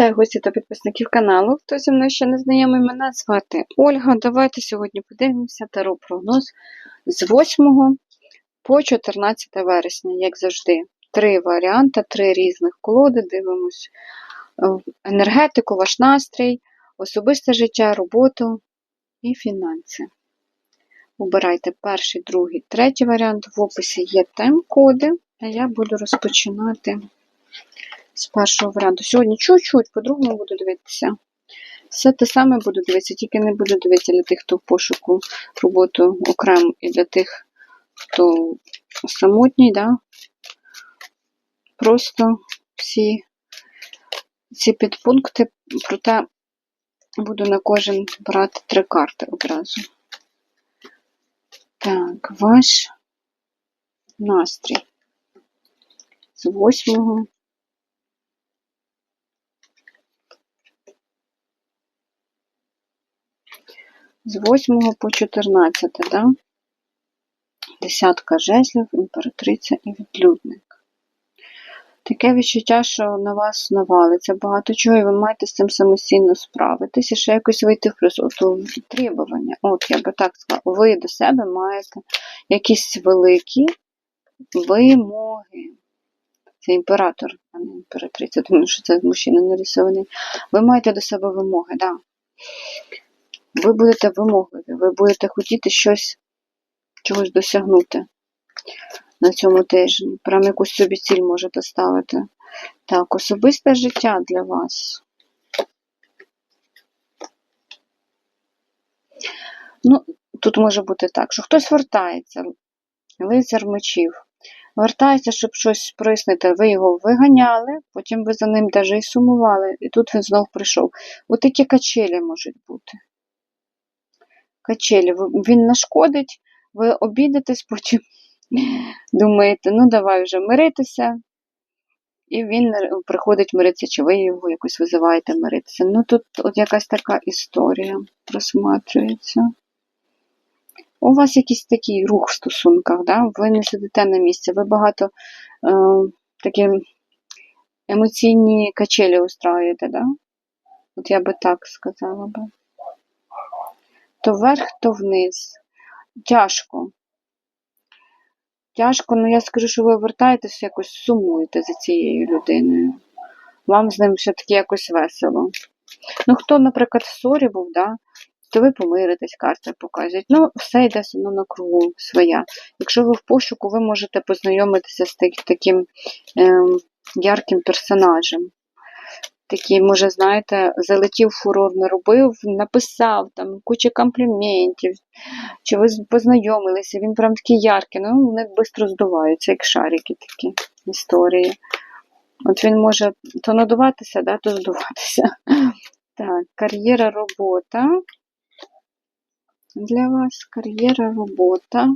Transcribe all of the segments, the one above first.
Вітаю гості та підписників каналу. Хто зі мною ще не знайомий, мене звати Ольга. Давайте сьогодні подивимося таро прогноз з 8 по 14 вересня, як завжди. Три варіанти, три різних колоди. Дивимось е, енергетику, ваш настрій, особисте життя, роботу і фінанси. Обирайте перший, другий, третій варіант. В описі є тайм-коди, а я буду розпочинати з першого варіанту. Сьогодні чуть-чуть, по-другому буду дивитися. Все те саме буду дивитися, тільки не буду дивитися для тих, хто в пошуку роботу окремо, і для тих, хто самотній, да? просто всі ці підпункти, проте буду на кожен брати три карти одразу. Так, ваш настрій. З 8 з 8 по 14, да? Десятка жезлів, імператриця і відлюдник. Таке відчуття, що на вас навалиться багато чого, і ви маєте з цим самостійно справитися, ще якось вийти в плюс. Требування. От, я би так сказала, ви до себе маєте якісь великі вимоги. Це імператор, а не імператриця, тому що це мужчина нарисований. Ви маєте до себе вимоги, так. Да ви будете вимогливі, ви будете хотіти щось, чогось досягнути на цьому тижні. Прям якусь собі ціль можете ставити. Так, особисте життя для вас. Ну, тут може бути так, що хтось вертається, лицар мечів. Вертається, щоб щось прояснити. Ви його виганяли, потім ви за ним навіть і сумували, і тут він знов прийшов. Отакі качелі можуть бути качелі. Він нашкодить, ви обідетесь, потім думаєте, ну давай вже миритися. І він приходить миритися, чи ви його якось визиваєте миритися. Ну тут от якась така історія просматрюється. У вас якийсь такий рух в стосунках, да? ви не сидите на місці, ви багато е, такі емоційні качелі устраюєте, да? От я би так сказала би то вверх, то вниз. Тяжко. Тяжко, ну я скажу, що ви вертаєтесь, якось сумуєте за цією людиною. Вам з ним все-таки якось весело. Ну, хто, наприклад, в ссорі був, да, то ви помиритесь, карти показують. Ну, все йде ну, на кругу своя. Якщо ви в пошуку, ви можете познайомитися з таким е, ярким персонажем такий, може, знаєте, залетів фурор, наробив, написав там кучу компліментів, чи ви познайомилися, він прям такий яркий, ну, вони швидко здуваються, як шарики такі історії. От він може то надуватися, да, то здуватися. Так, кар'єра робота. Для вас кар'єра робота.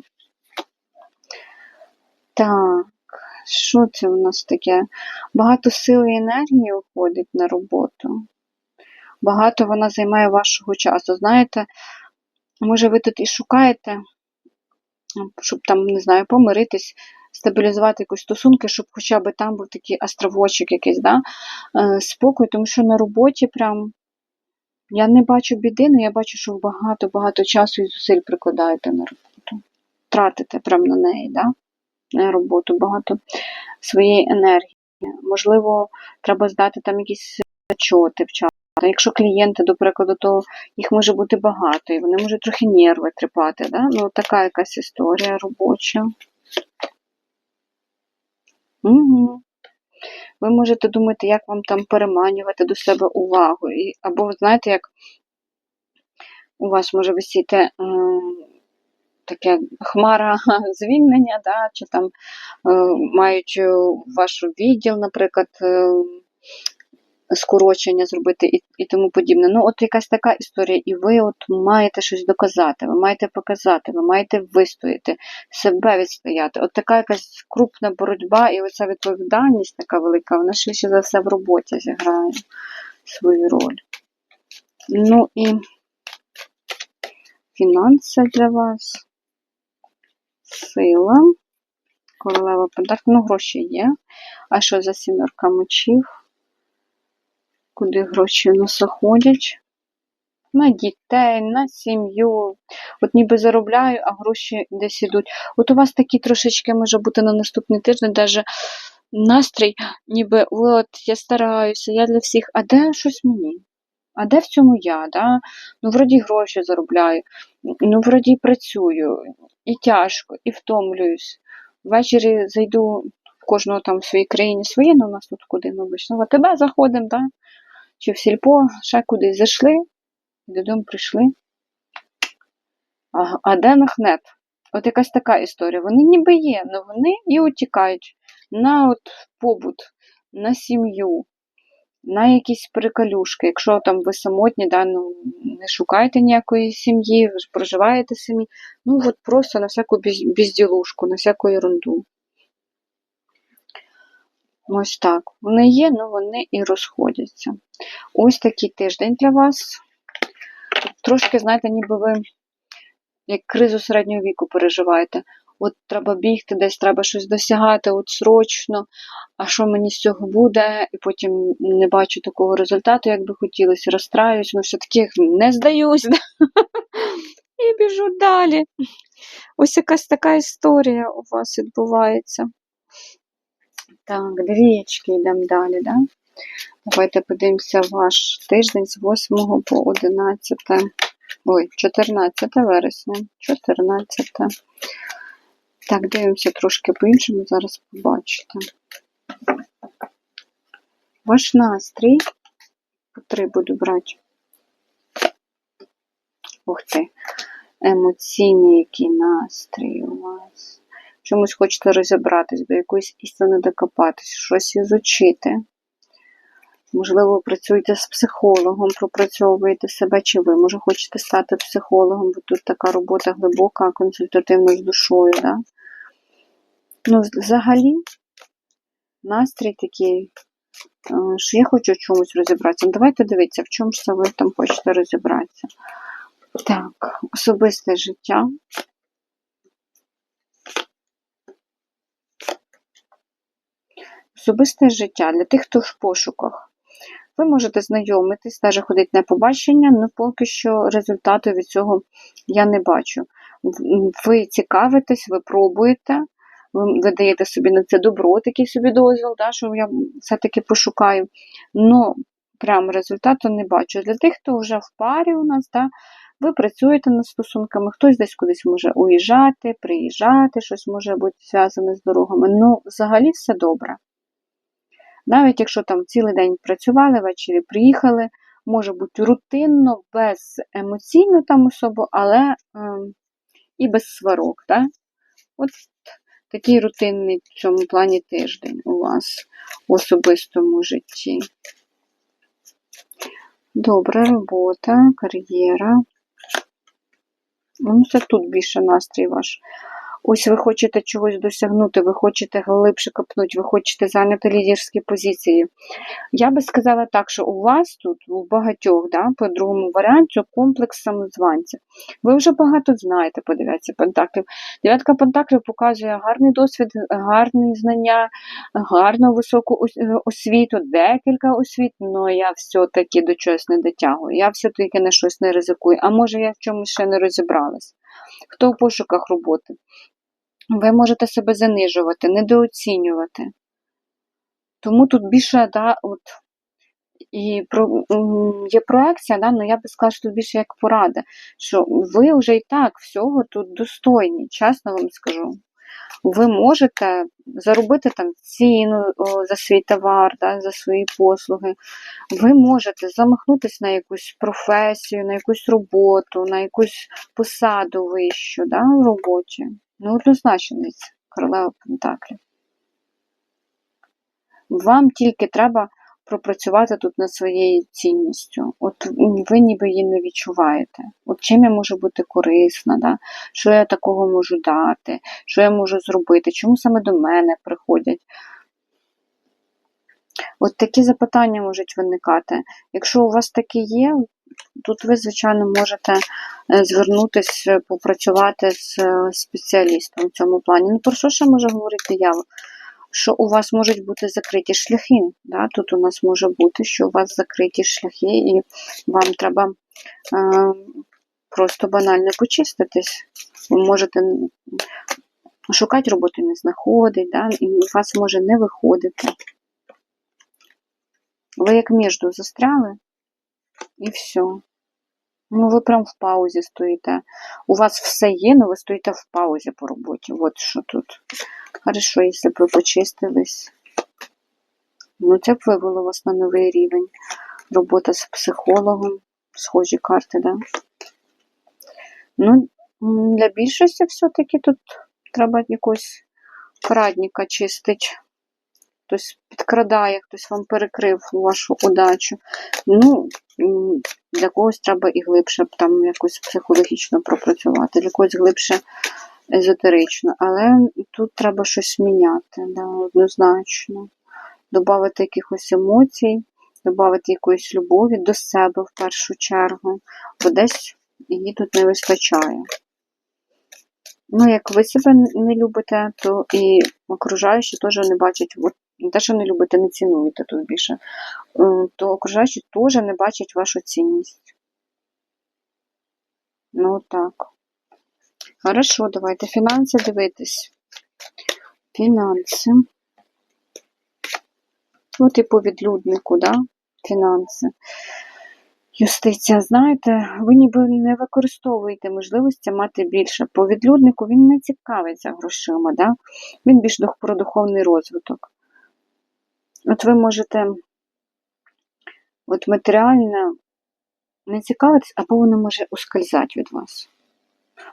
Так. Що це у нас таке? Багато сили і енергії уходить на роботу. Багато вона займає вашого часу. Знаєте, може, ви тут і шукаєте, щоб там, не знаю, помиритись, стабілізувати якісь стосунки, щоб хоча б там був такий островочок якийсь, да? Е, спокій, тому що на роботі прям. Я не бачу біди, але я бачу, що багато-багато часу і зусиль прикладаєте на роботу. Тратите прямо на неї, да? Роботу, багато своєї енергії. Можливо, треба здати там якісь зачоти вчасно. Якщо клієнти, до прикладу, то їх може бути багато, і вони можуть трохи нерви тріпати. Да? Ну, така якась історія робоча. Угу. Ви можете думати, як вам там переманювати до себе увагу. І, Або, знаєте, як у вас може висіти таке хмара звільнення, да, чи там е, мають ваш відділ, наприклад, е, скорочення зробити і і тому подібне. Ну, от якась така історія, і ви от маєте щось доказати, ви маєте показати, ви маєте вистояти, себе відстояти. От така якась крупна боротьба і оця відповідальність така велика, вона швидше за все в роботі зіграє свою роль. Ну і фінанси для вас сила. Королева пентаклів, ну, гроші є. А що за сімерка мечів? Куди гроші у нас заходять? На дітей, на сім'ю. От ніби заробляю, а гроші десь ідуть. От у вас такі трошечки може бути на наступний тиждень, даже настрій, ніби от я стараюся, я для всіх, а де щось мені? А де в цьому я? Да? Ну, вроді гроші заробляю, ну, вроді працюю, і тяжко, і втомлююсь. Ввечері зайду в кожного там в своїй країні своє, ну у нас тут куди ми обично. В АТБ заходимо, да? чи в сільпо, ще кудись зайшли, додому прийшли. А, а де нахнет? От якась така історія. Вони ніби є, але вони і утікають на от побут, на сім'ю, на якісь приколюшки. Якщо там ви самотні, да, ну, не шукаєте ніякої сім'ї, проживаєте самі. Ну от просто на всяку безділушку, на всяку ерунду. Ось так. Вони є, але вони і розходяться. Ось такий тиждень для вас. Трошки, знаєте, ніби ви як кризу середнього віку переживаєте. От треба бігти, десь треба щось досягати, от срочно, а що мені з цього буде, і потім не бачу такого результату, як би хотілося, розстраюсь, ну все-таки не здаюсь. І біжу далі. Ось якась така історія у вас відбувається. Так, двієчки йдемо далі, да? Давайте подивимося ваш тиждень з 8 по 11. Ой, 14 вересня. 14. Так, дивимося трошки по-іншому, зараз побачите. Ваш настрій. Три буду брати. Ух ти. Емоційний який настрій у вас. Чомусь хочете розібратись, до якоїсь істини докопатись, щось ізучити. Можливо, працюєте з психологом, пропрацьовуєте себе, чи ви, може, хочете стати психологом, бо тут така робота глибока, консультативна з душою. Да? Ну, взагалі, настрій такий, е, що я хочу чомусь розібратися. Ну, давайте дивіться, в чому ж це ви там хочете розібратися. Так, особисте життя. Особисте життя для тих, хто в пошуках. Ви можете знайомитись, навіть ходити на побачення, але поки що результату від цього я не бачу. Ви цікавитесь, ви пробуєте, ви, даєте собі на це добро, такий собі дозвіл, да, що я все-таки пошукаю. Ну, прям результату не бачу. Для тих, хто вже в парі у нас, да, ви працюєте над стосунками, хтось десь кудись може уїжджати, приїжджати, щось може бути зв'язане з дорогами. Ну, взагалі все добре. Навіть якщо там цілий день працювали, ввечері приїхали, може бути рутинно, без емоційно там особо, але ем, і без сварок. Да? От такий рутинний в цьому плані тиждень у вас в особистому житті. Добра робота, кар'єра. Ну, це тут більше настрій ваш. Ось ви хочете чогось досягнути, ви хочете глибше копнути, ви хочете зайняти лідерські позиції. Я би сказала так, що у вас тут, у багатьох, да, по другому варіанті, комплекс самозванця. Ви вже багато знаєте по дев'ятці пентаклів. Дев'ятка пентаклів показує гарний досвід, гарні знання, гарну високу е, освіту, декілька освіт, але я все-таки до чогось не дотягую. Я все-таки на щось не ризикую. А може я в чомусь ще не розібралась. Хто в пошуках роботи? Ви можете себе занижувати, недооцінювати. Тому тут більше, да, от, і про, є проекція, да, ну я би сказала, що тут більше як порада, що ви вже і так всього тут достойні, чесно вам скажу. Ви можете заробити там ціну за свій товар, да, за свої послуги. Ви можете замахнутися на якусь професію, на якусь роботу, на якусь посаду вищу да, в роботі. Ну, однозначно, королева Пентаклів. Вам тільки треба пропрацювати тут над своєю цінністю. От ви ніби її не відчуваєте. От чим я можу бути корисна, да? що я такого можу дати, що я можу зробити, чому саме до мене приходять. От такі запитання можуть виникати. Якщо у вас такі є, тут ви, звичайно, можете е, звернутися, попрацювати з е, спеціалістом в цьому плані. Ну, про що ще може говорити диявол? що у вас можуть бути закриті шляхи. Да? Тут у нас може бути, що у вас закриті шляхи, і вам треба е, просто банально почиститись. Ви можете шукати роботу не знаходить, да? і у вас може не виходити. Ви як між застряли, і все. Ну, ви прям в паузі стоїте. У вас все є, але ви стоїте в паузі по роботі. От що тут. Хорошо, якщо б ви почистились. Ну, це б вивело вас на новий рівень. Робота з психологом. Схожі карти, да? Ну, для більшості все-таки тут треба якось крадніка чистить. Хтось підкрадає, хтось вам перекрив вашу удачу. Ну, для когось треба і глибше там якось психологічно пропрацювати, для когось глибше езотерично. Але тут треба щось міняти, да, однозначно. Добавити якихось емоцій, додати якоїсь любові до себе в першу чергу, бо десь її тут не вистачає. Ну, як ви себе не любите, то і окружаючі теж не бачать, от, те, що не любите, не цінуєте тут більше, то окружаючі теж не бачать вашу цінність. Ну так. Хорошо, давайте фінанси дивитись. Фінанси. От і по відлюднику, да? Фінанси. Юстиція, знаєте, ви ніби не використовуєте можливості мати більше. По відлюднику він не цікавиться грошима, да? він більш про духовний розвиток. От ви можете от матеріально не цікавитись, або воно може ускользати від вас.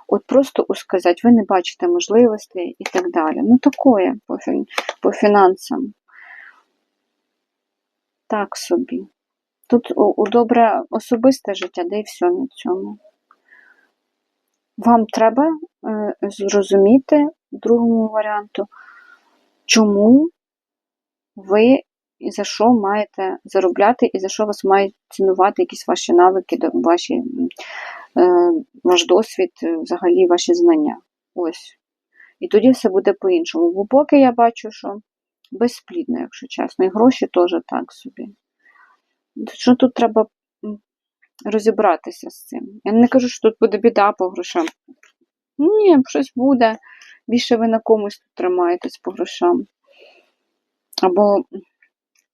От просто ускользати, ви не бачите можливостей і так далі. Ну, такое по, по фінансам. Так собі. Тут у добре особисте життя, де і все на цьому. Вам треба е, зрозуміти другому варіанту, чому ви і за що маєте заробляти, і за що вас мають цінувати якісь ваші навики, ваші, е, ваш досвід, е, взагалі ваші знання. Ось. І тоді все буде по-іншому. Бо поки я бачу, що безплідно, якщо чесно, і гроші теж так собі. Що тут треба розібратися з цим? Я не кажу, що тут буде біда по грошам. Ні, щось буде. Більше ви на комусь тут тримаєтесь по грошам. Або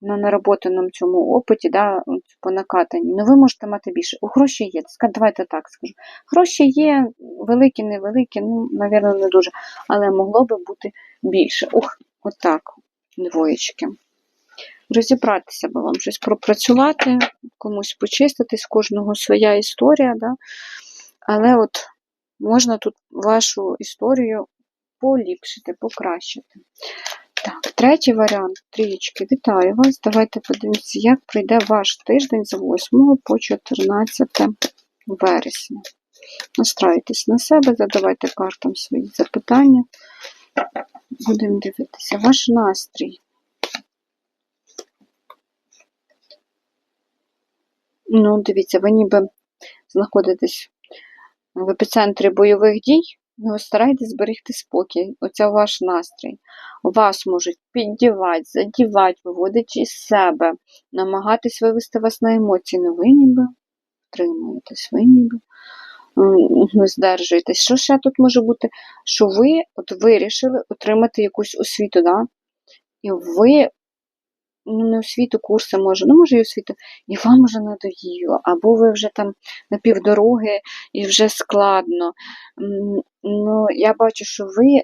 на наработаному цьому опиті, да, по накатанні. Ну, ви можете мати більше. У гроші є. Давайте так скажу. Гроші є, великі, невеликі, ну, мабуть, не дуже. Але могло би бути більше. Ух, отак, двоєчки розібратися, бо вам щось пропрацювати, комусь почистити, з кожного своя історія. Да? Але от можна тут вашу історію поліпшити, покращити. Так, третій варіант, трієчки, вітаю вас. Давайте подивимося, як пройде ваш тиждень з 8 по 14 вересня. Настраюйтесь на себе, задавайте картам свої запитання. Будемо дивитися. Ваш настрій. Ну, дивіться, ви ніби знаходитесь в епіцентрі бойових дій, ви старайтесь зберегти спокій. Оце ваш настрій. Вас можуть піддівати, задівати, виводити із себе, намагатись вивести вас на емоції. Ну, ви ніби втримуєтесь, ви ніби не здержуєтесь. Що ще тут може бути? Що ви от вирішили отримати якусь освіту, да? і ви ну, не освіту, курси може, ну, може, і освіту, і вам вже надоїло, або ви вже там на півдороги і вже складно. Ну, Я бачу, що ви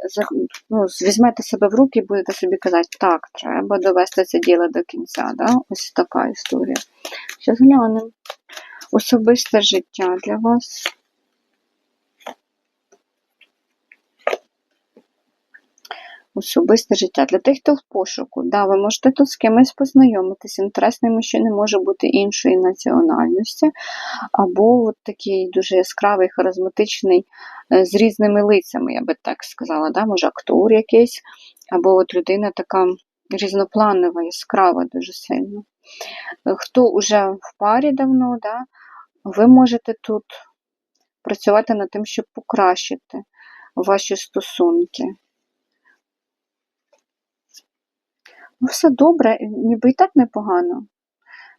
ну, візьмете себе в руки і будете собі казати, так, треба довести це діло до кінця. Да? Ось така історія. Зараз глянемо. Особисте життя для вас. Особисте життя. Для тих, хто в пошуку, да, ви можете тут з кимось познайомитися. Інтересний мужчина може бути іншої національності, або от такий дуже яскравий, харизматичний, е, з різними лицями, я би так сказала. Да? Може, актор якийсь, або от людина така різнопланова, яскрава дуже сильно. Хто вже в парі давно, да, ви можете тут працювати над тим, щоб покращити ваші стосунки. Ну, все добре, ніби і так непогано.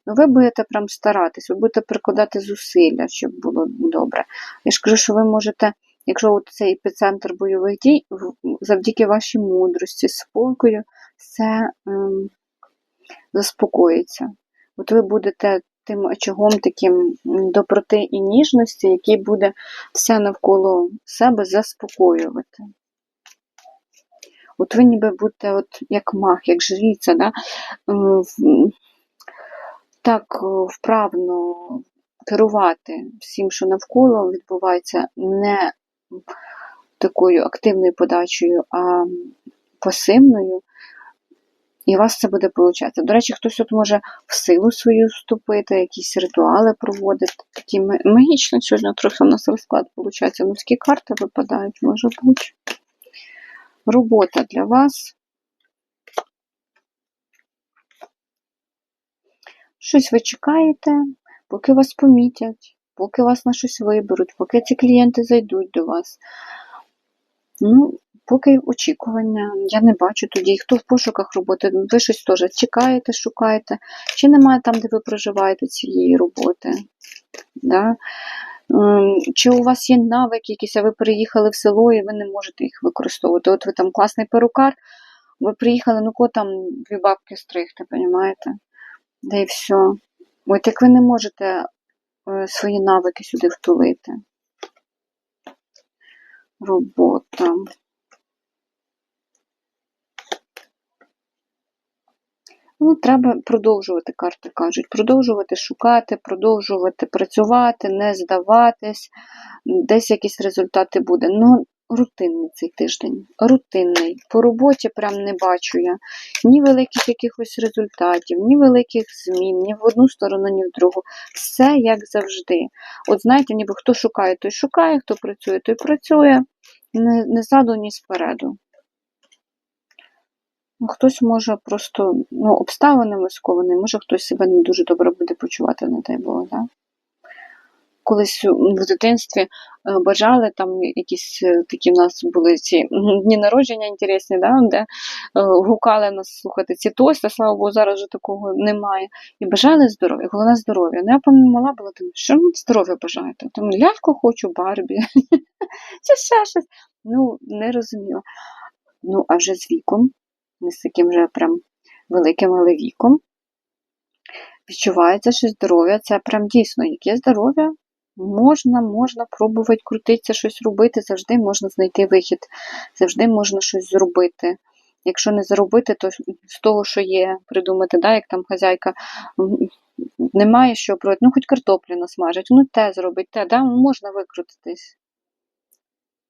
Ну, ви будете прям старатись, ви будете прикладати зусилля, щоб було добре. Я ж кажу, що ви можете, якщо от цей епіцентр бойових дій, завдяки вашій мудрості, спокою, все ем, заспокоїться. От ви будете тим очагом таким доброти і ніжності, який буде все навколо себе заспокоювати. От ви ніби будете от як маг, як жриця, да? е, так е, вправно керувати всім, що навколо відбувається не такою активною подачею, а пасивною, і у вас це буде получатися. До речі, хтось от може в силу свою вступити, якісь ритуали проводити. Такі ма- магічно сьогодні трохи у нас розклад виходить. Морські карти випадають, може бути. Робота для вас. Щось ви чекаєте, поки вас помітять, поки вас на щось виберуть, поки ці клієнти зайдуть до вас. Ну, поки очікування. Я не бачу тоді, хто в пошуках роботи, ви щось теж чекаєте, шукаєте, чи немає там, де ви проживаєте цієї роботи. Да? Ем, Чи у вас є навики якісь, а ви переїхали в село і ви не можете їх використовувати. От ви там класний перукар, ви приїхали, ну ко там дві бабки стригти, розумієте? Да і все. От як ви не можете е, свої навики сюди втулити. Робота. Ну, треба продовжувати, карти кажуть. Продовжувати шукати, продовжувати працювати, не здаватись. Десь якісь результати буде. Ну, рутинний цей тиждень. Рутинний. По роботі прям не бачу я ні великих якихось результатів, ні великих змін, ні в одну сторону, ні в другу. Все як завжди. От знаєте, ніби хто шукає, той шукає, хто працює, той працює. Не, не ззаду, ні спереду. Ну, Хтось може просто ну, обставинами скований, може хтось себе не дуже добре буде почувати, не дай Бог, да? Колись в дитинстві е, бажали, там якісь е, такі в нас були ці дні народження інтересні, да? де е, гукали нас слухати ці тости, слава Богу, зараз вже такого немає. І бажали здоров'я, головне здоров'я. Ну, я пам'ятаю, мала була, думаю, що здоров'я бажаєте? Там ляльку хочу, Барбі, чи ще щось. Ну, не розуміла. Ну, а вже з віком не з таким вже прям великим, але віком. Відчувається, що здоров'я це прям дійсно яке здоров'я. Можна, можна пробувати крутитися, щось робити, завжди можна знайти вихід, завжди можна щось зробити. Якщо не зробити, то з того, що є, придумати, да, як там хазяйка немає що проти, ну хоч картоплю насмажить, ну те зробить, те, да, можна викрутитись.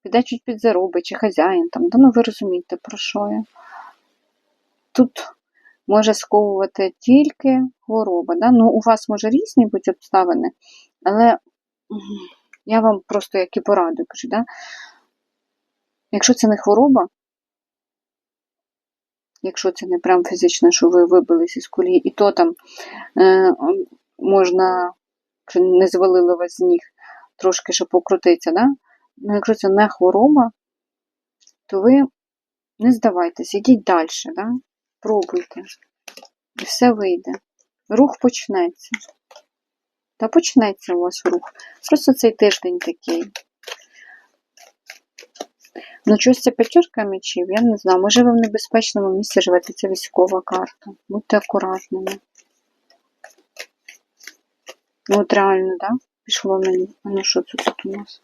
Піде чуть підзаробить, чи хазяїн там, да, ну ви розумієте, про що я. Тут може сковувати тільки хвороба. Да? Ну, у вас може різні бути обставини, але я вам просто як і пораду кажу, да? якщо це не хвороба, якщо це не прям фізично, що ви вибились із колії, і то там е, можна, якщо не звалили вас з ніг, трошки ще покрутитися, да? ну, якщо це не хвороба, то ви не здавайтесь, ідіть далі, да? Пробуйте. І все вийде. Рух почнеться. Та почнеться у вас рух. Просто цей тиждень такий. Ну, щось це п'ятерка мечів, я не знаю. Може, ви в небезпечному місці живете, це військова карта. Будьте акуратними. Ну, от реально, так? Да? Пішло мені. А ну що це тут у нас?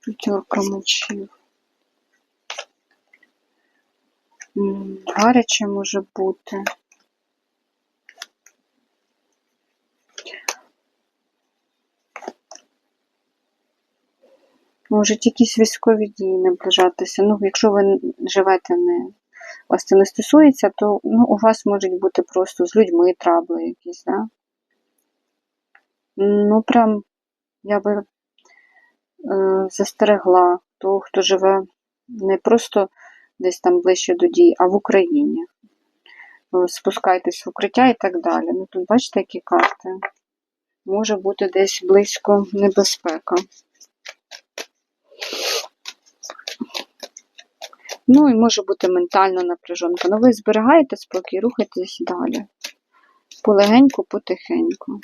П'ятерка мечів. Гаряче може бути. Можуть якісь військові дії наближатися. Ну, якщо ви живете не вас це не стосується, то ну, у вас можуть бути просто з людьми трабли якісь, да? Ну, прям я би е, застерегла того, хто живе не просто десь там ближче до дій, а в Україні. Е, Спускайтесь в укриття і так далі. Ну, тут бачите, які карти. Може бути десь близько небезпека. Ну і може бути ментальна напряжонка. Ну ви зберігаєте спокій, рухайтесь далі. Полегеньку, потихеньку.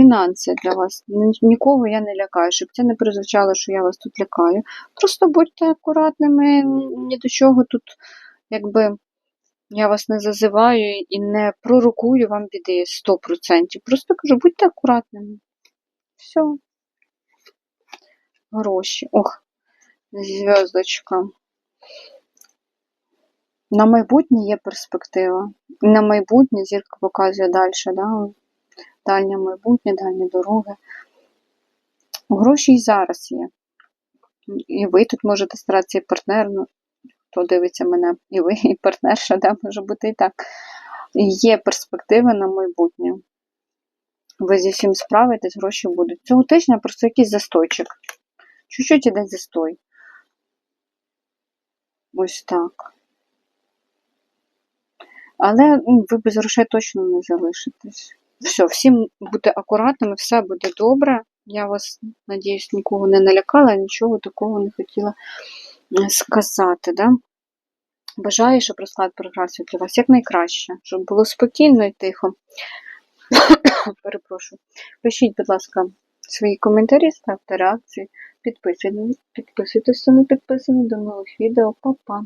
Фінанси для вас. Нікого я не лякаю, щоб це не прозвучало, що я вас тут лякаю. Просто будьте акуратними, ні до чого тут, якби я вас не зазиваю і не пророкую вам біди 100%. Просто кажу, будьте акуратними. Все. Гроші. Ох, зв'язочка. На майбутнє є перспектива. На майбутнє зірка показує далі, да? Дальнє майбутнє, дальні дороги. Гроші і зараз є. І ви тут можете старатися і партнер, ну, хто дивиться мене, і ви, і партнерша, да, може бути і так. Є перспективи на майбутнє. Ви зі всім справитесь, гроші будуть. Цього тижня просто якийсь застойчик. Чуть-чуть іде застой. Ось так. Але ну, ви без грошей точно не залишитесь. Все, всім бути акуратними, все буде добре. Я вас, надіюсь, нікого не налякала, нічого такого не хотіла е, сказати. Да? Бажаю, щоб розклад програвся для вас якнайкраще, щоб було спокійно і тихо. Перепрошую. Пишіть, будь ласка, свої коментарі, ставте реакції, підписуйтесь, підписуйтесь, не підписаний. До нових відео. Па-па!